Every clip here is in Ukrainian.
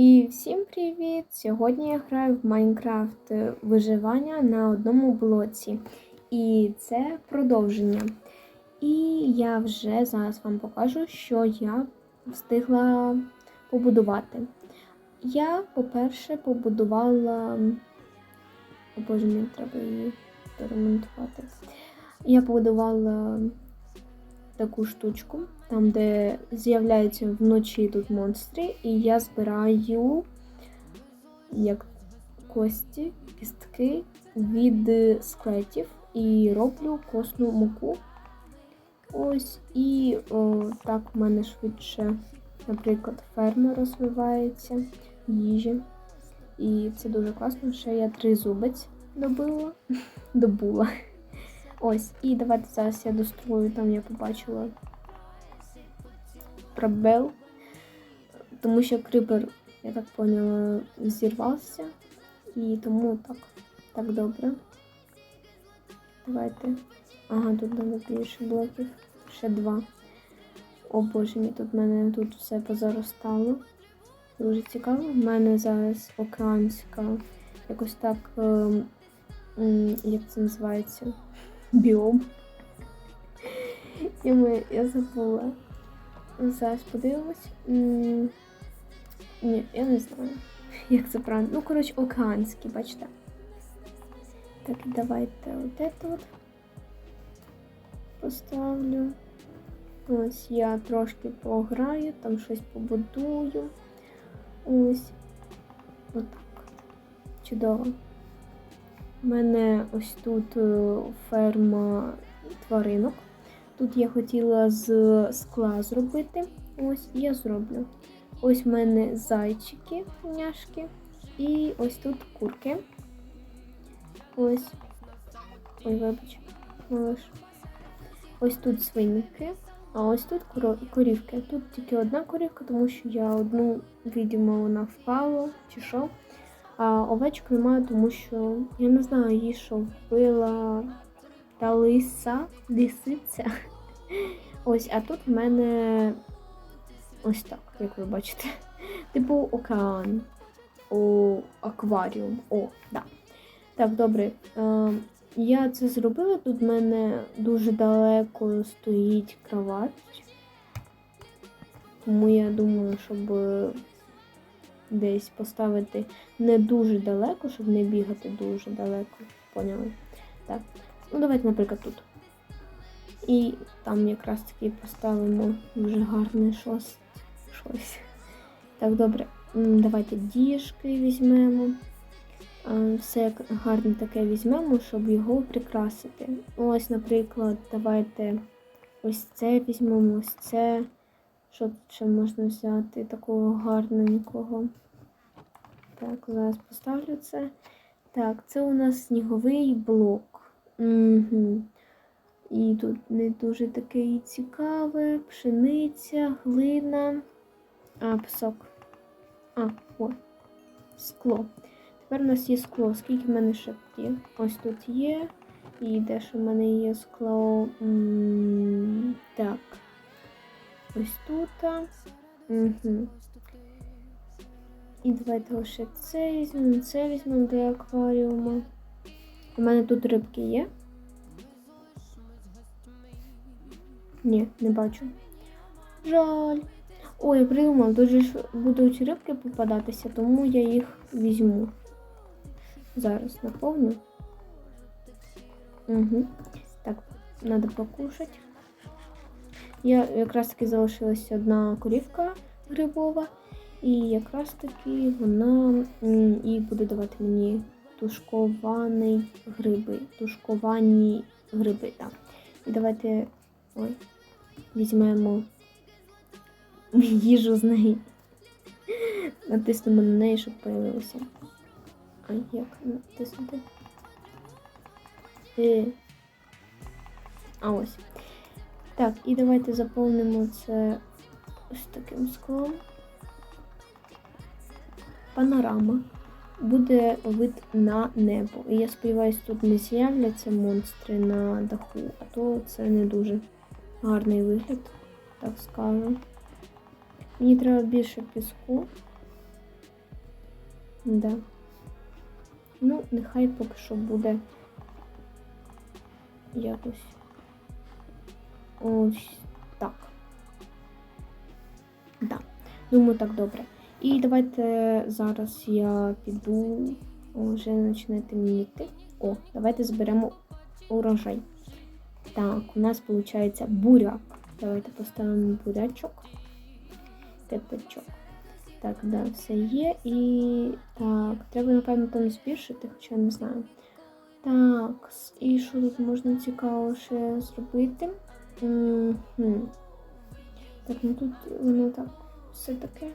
І всім привіт! Сьогодні я граю в Майнкрафт виживання на одному блоці. І це продовження. І я вже зараз вам покажу, що я встигла побудувати. Я, по-перше, побудувала. О боже, мені треба її доремонтувати. Я побудувала таку штучку, там, де з'являються вночі тут монстри, і я збираю як кості, кістки від скелетів і роблю косну муку. Ось, і о, так в мене швидше, наприклад, ферма розвивається, їжі. І це дуже класно, ще я три зубець добила. добула. Ось, і давайте зараз я дострою, там я побачила пробел, тому що крипер, я так поняла, зірвався. І тому так, так добре. Давайте. Ага, тут треба більше блоків. Ще два. О боже мій, тут в мене тут все позаростало. Дуже цікаво. У мене зараз океанська якось так, ем, як це називається? Біом. І я забула. Зараз подивимось. Ні, я не знаю, як це правильно. Ну, коротше, океанський, бачите. Так, давайте от от поставлю. Ось я трошки пограю, там щось побудую. Ось. Отак. Чудово. У мене ось тут е, ферма тваринок. Тут я хотіла з скла зробити. Ось я зроблю. Ось в мене зайчики, няшки. І ось тут курки. Ось. Ой, вибач, малиш. Ось тут свинки, а ось тут корівки. Тут тільки одна корівка, тому що я одну, видимо, вона впала чи що. А овечок немає, тому що я не знаю, її що вбила та лиса, лисиця. Ось, а тут в мене ось так, як ви бачите. Типу океан. О, акваріум. О, да. Так, добре. Е, я це зробила. Тут в мене дуже далеко стоїть кровать. Тому я думаю, щоб десь поставити не дуже далеко, щоб не бігати дуже далеко. Поняли? Так. Ну, давайте, наприклад, тут. І там якраз таки поставимо дуже гарне щось. щось. Так, добре. Давайте діжки візьмемо. Все гарне таке візьмемо, щоб його прикрасити. Ось, наприклад, давайте ось це візьмемо, ось це. Що тут ще можна взяти такого гарненького? Так, зараз поставлю це. Так, це у нас сніговий блок. Угу. І тут не дуже таке цікаве. Пшениця, глина, а, пісок. А, о, скло. Тепер у нас є скло. Скільки в мене ще є? Ось тут є. І де ж у мене є скло? М -м так. Ось тут. Угу. І давайте ще це візьмемо, це візьмемо для акваріуму. У мене тут рибки є. Ні, не бачу. Жаль. Ой, придумав, тут же ж будуть рибки попадатися, тому я їх візьму. Зараз наповню. Угу. Так, треба покушати. Я якраз таки залишилась одна корівка грибова, і якраз таки вона і буде давати мені тушковані гриби. Тушковані гриби, так. І давайте ой, візьмемо їжу з неї. Натиснемо на неї, щоб появилося. А як натиснути? Е. А ось. Так, і давайте заповнимо це ось таким склом. Панорама. Буде вид на небо. І я сподіваюся, тут не з'являться монстри на даху, а то це не дуже гарний вигляд, так скажу. Мені треба більше піску. Да. Ну, нехай поки що буде якось ось так. Да. Думаю, так добре. І давайте зараз я піду, вже почне темніти. О, давайте зберемо урожай. Так, у нас виходить буряк. Давайте поставимо бурячок. Тепечок. Так, да, все є. І так, треба, напевно, там збільшити, хоча не знаю. Так, і що тут можна цікаво ще зробити? Мгм. Так, ну тут воно так все таке.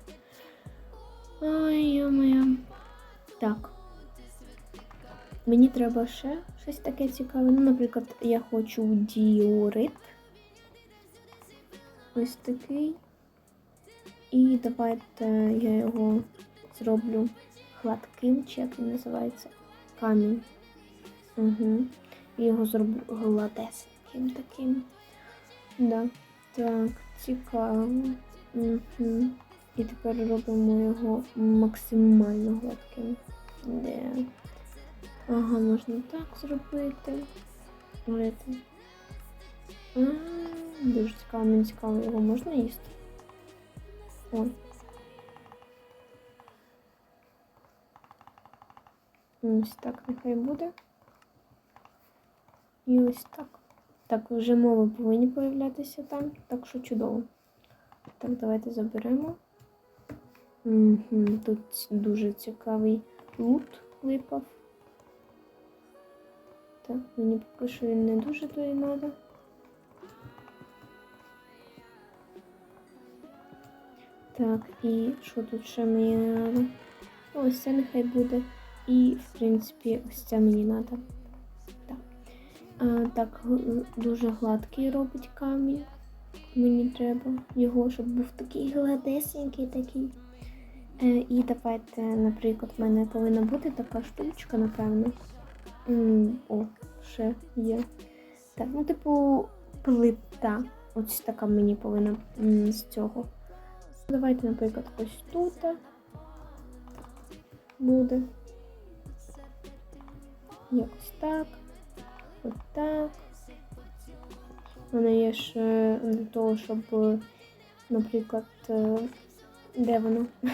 Ой, йо-моє. Так. Мені треба ще щось таке цікаве. Ну, наприклад, я хочу діорит. Ось такий. І давайте я його зроблю гладким, чи як він називається. Камінь. Угу. І його зроблю гладесеньким таким. Да. Так, цікаво. Угу. І тепер робимо його максимально гладким. Де? Ага, можна так зробити. Говорити. Дуже цікаво, мені цікаво, його можна їсти. Ой. Ось так нехай буде. І ось так. Так, вже мови повинні появлятися там, так що чудово. Так, давайте заберемо. Угу, тут дуже цікавий лут випав. Так, мені поки що він не дуже то і треба. Так, і що тут ще мені треба? Ось це нехай буде. І, в принципі, ось це мені треба. Так. А, так, дуже гладкий робить камінь. Мені треба його, щоб був такий гладесенький такий. Е, і давайте, наприклад, в мене повинна бути така штучка, напевно. О, ще є. Так, ну, типу, плита. Ось така мені повинна з цього. Давайте, наприклад, ось тут буде. Якось так. Ось так. Мене є ще для того, щоб, наприклад, е, де воно?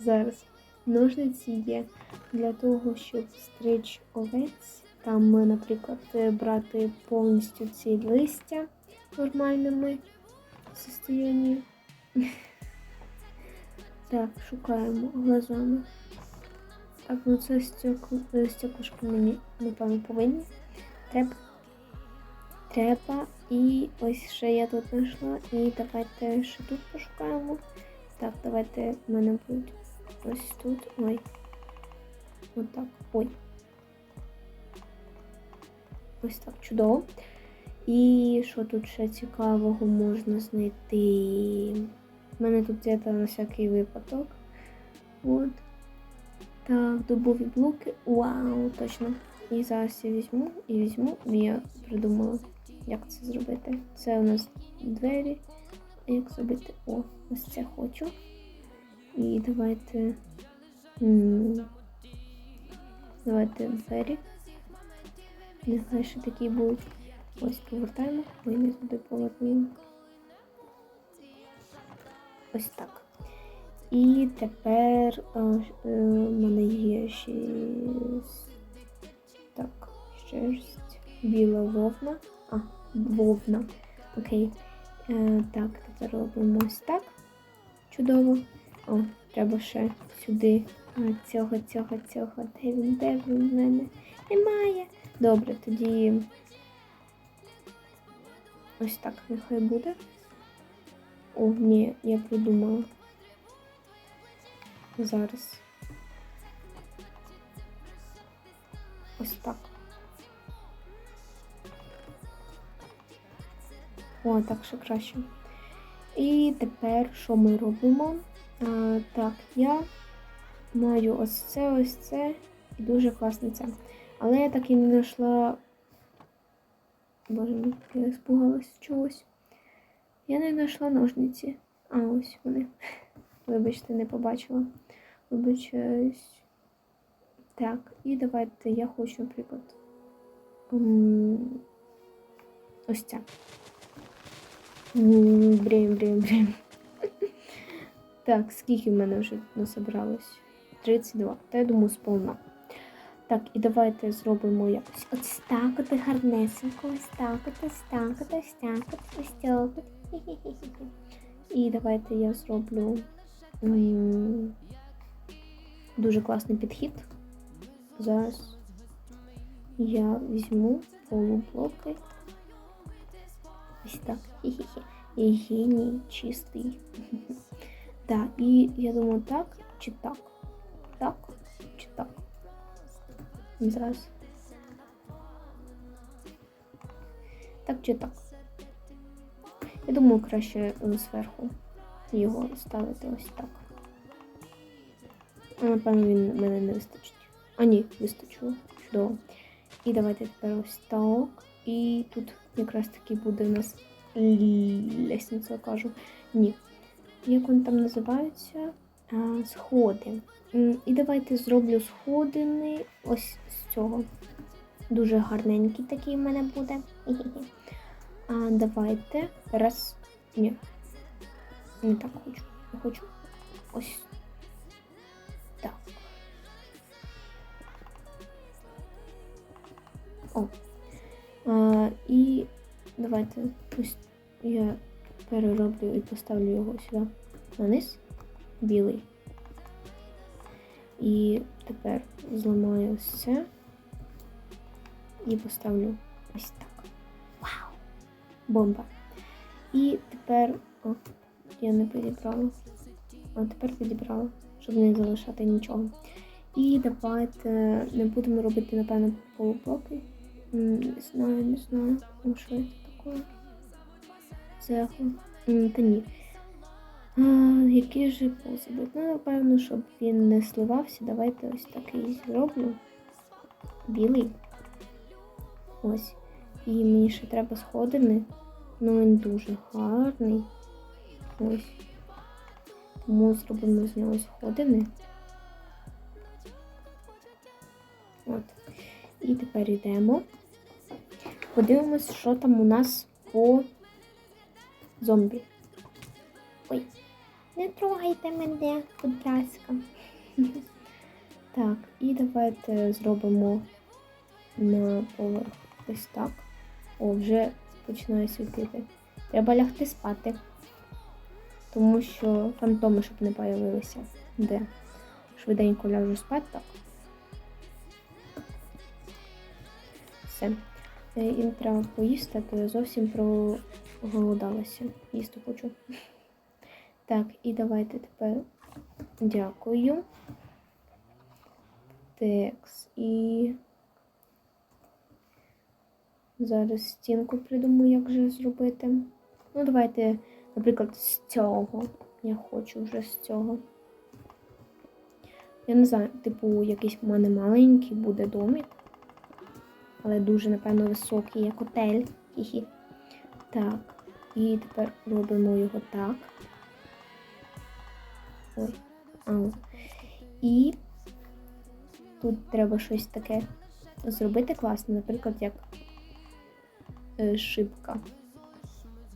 Зараз. Ножниці є для того, щоб стричь овець. Там, е, наприклад, е, брати повністю ці листя в нормальному состоянні. Так, шукаємо глазами. Так, ну це стеклышко мені, напевно, повинні. Треба. Треба. І ось ще я тут знайшла. І давайте ще тут пошукаємо. Так, давайте в мене будуть ось тут. Ой. Отак. Ой. Ось так, чудово. І що тут ще цікавого можна знайти? У мене тут є на всякий випадок. От. Так, дубові блоки. Вау, точно. І зараз я візьму і візьму. Я придумала, як це зробити. Це у нас двері. Як зробити? О, ось це хочу. І давайте. Давайте двері. Нехай ще такі будуть. Ось повертаємо. Не туди повернули. Ось так. І тепер а, ж- е, в мене є ще так, шерсть, біла вовна. А, вовна. Окей. Е, так, тепер робимо ось так. Чудово. О, треба ще сюди а, цього, цього, цього. Де він, де він в мене? Немає. Добре, тоді ось так нехай буде. О, ні, я придумала. Зараз. Ось так. О, так ще краще. І тепер що ми робимо? А, так, я маю ось це, ось це і дуже класно це. Але я так і не знайшла. Боже я спугалась чогось. Я не знайшла ножниці. А, ось вони. Вибачте, не побачила. Вибачаюсь. Так, і давайте я хочу, наприклад. Ось. М, Брім, брім, брім. Так, скільки в мене вже насобралось? 32. Та я думаю, сповна. Так, і давайте зробимо якось ось так от гарнесенько, ось так от, ось так от, ось так от, ось так от. І давайте я зроблю дуже класний підхід. Зараз я візьму полублоки. Ось так. Хі-хі-хі. І геній чистий. Так, і я думаю, так чи так? Так чи так? Зараз. Так чи так? Я думаю, краще е, зверху його ставити ось так. А, Напевно, він мене не вистачить. А ні, вистачило. Чудово. І давайте тепер ось так. І тут якраз таки буде у нас лі- лестниця, кажу. Ні. Як вони там називаються? А, сходи. І давайте зроблю сходини ось з цього. Дуже гарненький такий в мене буде. А давайте раз. Ні. Не так хочу. Я хочу ось так. О. А, і давайте ось я перероблю і поставлю його сюди на низ. Білий. І тепер зламаю ось це і поставлю ось так. Вау! Бомба. І тепер. О, я не підібрала. А тепер підібрала, щоб не залишати нічого. І давайте не будемо робити, напевно, полублоки. Не знаю, не знаю. Що це таке? Цеху. Ні. А, який же посіб? Ну, напевно, щоб він не сливався, давайте ось такий зроблю. Білий. Ось. І мені ще треба сходини. Ну він дуже гарний. Ось. Тому зробимо з нього сходини. От. І тепер йдемо. Подивимось, що там у нас по зомбі. Ой, не трогайте мене, будь ласка. Так, і давайте зробимо на поверх ось так. О, вже починає світити. Треба лягти спати. Тому що фантоми, щоб не появилися. Де? Швиденько ляжу спати так. Все. Е, Їм треба поїсти, то я зовсім проголодалася. Їсти хочу. Так, і давайте тепер дякую. Текс. І зараз стінку придумаю, як же зробити. Ну, давайте, наприклад, з цього. Я хочу вже з цього. Я не знаю, типу, якийсь в мене маленький буде домик. Але дуже, напевно, високий, як отель. Хі-хі. Так. І тепер робимо його так. Ой. Ау. І тут треба щось таке зробити класне, наприклад, як е, шибка.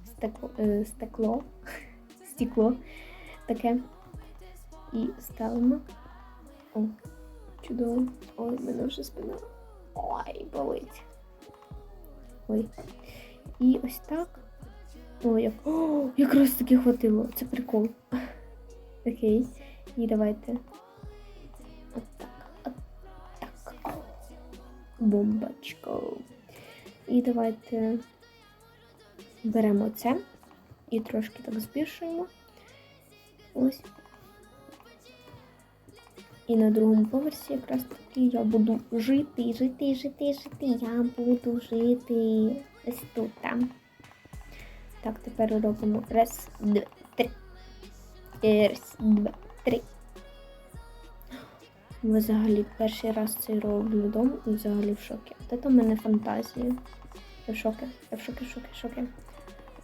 Стекло, е, стекло. Стекло таке. І ставимо. О, чудово. Ой, мене вже спина. Ой, болить. Ой. І ось так. Ой, як... О, якраз таки хватило. Це прикол. Окей. І давайте. От так. От так. Бомбочка. І давайте беремо це і трошки так збільшуємо. Ось. І на другому поверсі якраз таки я буду жити, жити, жити, жити. Я буду жити ось тут. Там. Так, тепер робимо раз, два, три. Раз, два, три. Взагалі перший раз це роблю дом і взагалі в шокі. Це в мене фантазія. Я в шокі, я в шокі, в шокі, в шокі.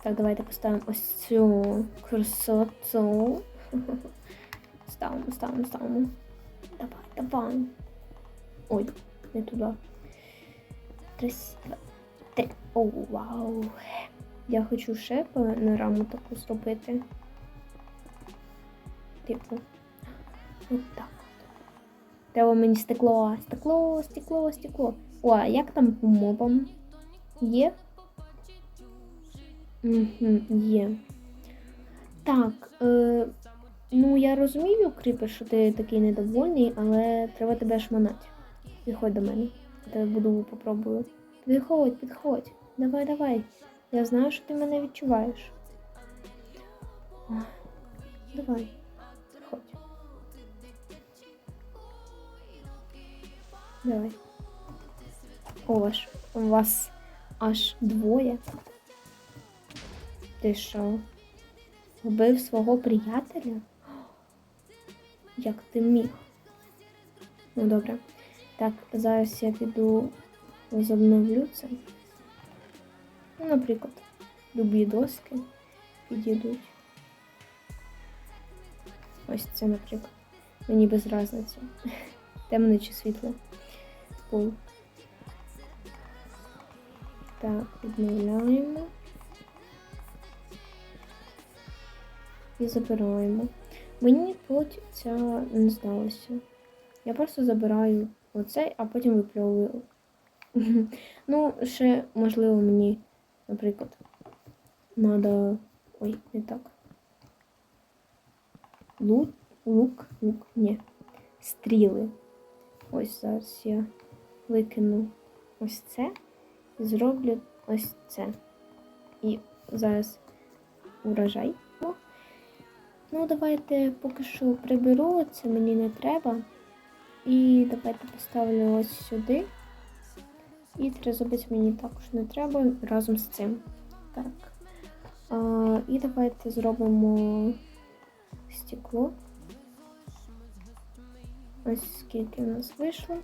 Так, давайте поставимо ось цю красоту. Ставимо, ставимо, ставимо. Давай, давай. Ой, не туди. Раз, два, три. О, вау. Я хочу ще панораму таку зробити. Типу. От так. Треба мені стекло, стекло, стекло, стекло. О, а як там по мобам? Є? Угу, є. Так, е, ну я розумію, Кріпер, що ти такий недовольний, але треба тебе шманати. Підходь до мене. Я тебе буду попробую. Підходь, підходь. Давай, давай. Я знаю, що ти мене відчуваєш. Давай, підходь. Давай. О, ваш, у вас аж двоє. Ти що? Вбив свого приятеля? Як ти міг? Ну добре. Так, зараз я піду возобновлю це. Ну, наприклад, любі доски підійдуть. Ось це, наприклад. Мені без разниці. Темне чи світле. Пол. Так, відновляємо. І забираємо. Мені тут ця не здалося. Я просто забираю оцей, а потім випльовую. ну, ще, можливо, мені, наприклад, надо. Ой, не так. Лук, лук, лук, ні. Стріли. Ось зараз я викину ось це і зроблю ось це. І зараз урожай. Ну, давайте поки що приберу, це мені не треба. І давайте поставлю ось сюди. І тризубець мені також не треба разом з цим. Так. А, і давайте зробимо стекло. Ось скільки в нас вийшло.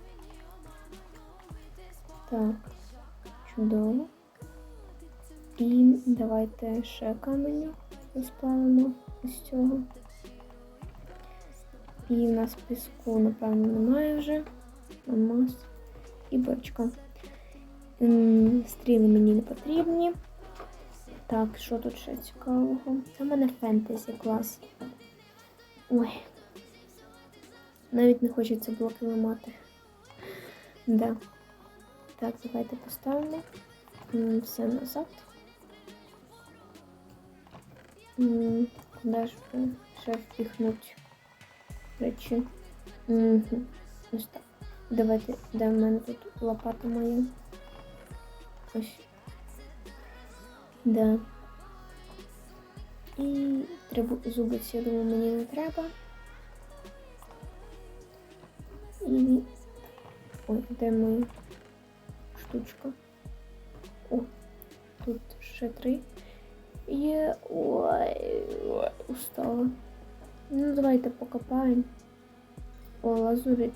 Так, чудово. І давайте ще каменю розплавимо із цього. І в нас піску, напевно, немає вже. Намаз і бочка. Стріли мені не потрібні. Так, що тут ще цікавого? Це в мене фентезі клас. Ой. Навіть не хочеться блоки ламати. Да. Так, давайте поставимо все назад. Куди ж би ще впіхнуть речі? Угу. Ось так. Давайте, де в мене тут лопата моя? Ось. Да. І треба зубиці, я думаю, мені не треба. І... Ой, де моя штучка? О, тут ще три. Є. Ой, ой, устала. Ну, давайте покопаємо. О, лазурит.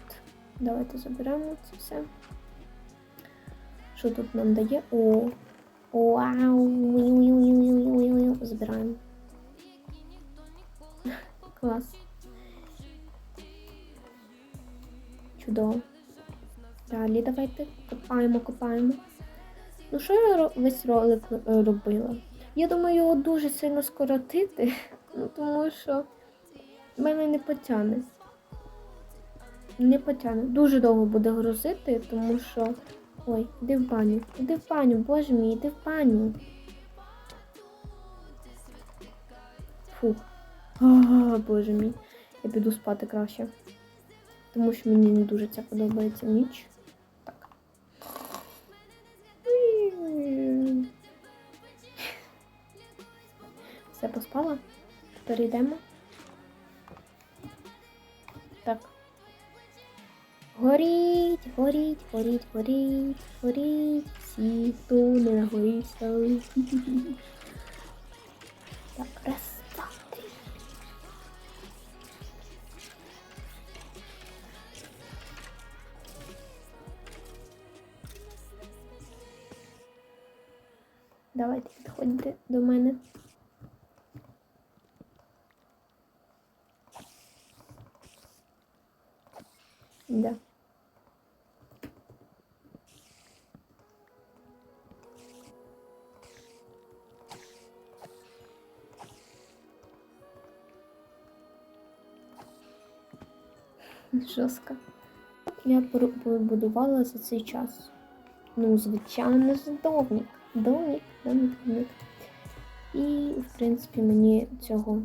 Давайте заберемо це все. Що тут нам дає? О! Вау! Забираємо. Клас. Чудово. Далі давайте копаємо, копаємо. Ну, що я весь ролик е, робила? Я думаю, його дуже сильно скоротити, ну, тому що мене не потягне. Не потягне. Дуже довго буде грузити, тому що. Ой, іди в баню. Іди в баню, боже мій, іди в баню. Фух. А, боже мій. Я піду спати краще. Тому що мені не дуже це подобається ніч. Так. Все поспала? Тепер Горіть, горіть, горіть, горіть, горіть. Всі, хто не нагорівся. Так, раз, два, три. Давайте підходьте до мене. Жорстко. Я побудувала за цей час. Ну, звичайно, ж домик. Домик, домик, домик. І, в принципі, мені цього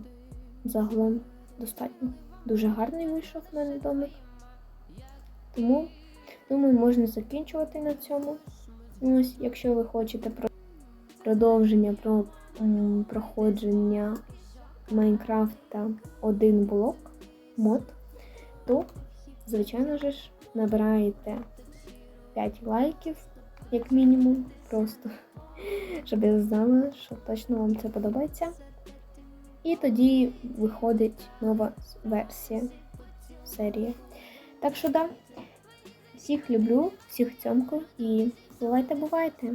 загалом достатньо. Дуже гарний вийшов в мене домик. Тому, думаю, можна закінчувати на цьому. Ось, якщо ви хочете про продовження про м, проходження Майнкрафта один блок мод, то, звичайно ж, набираєте 5 лайків, як мінімум, просто, щоб я знала, що точно вам це подобається. І тоді виходить нова версія серії. Так що да, всіх люблю, всіх цьомкаю і бувайте, бувайте!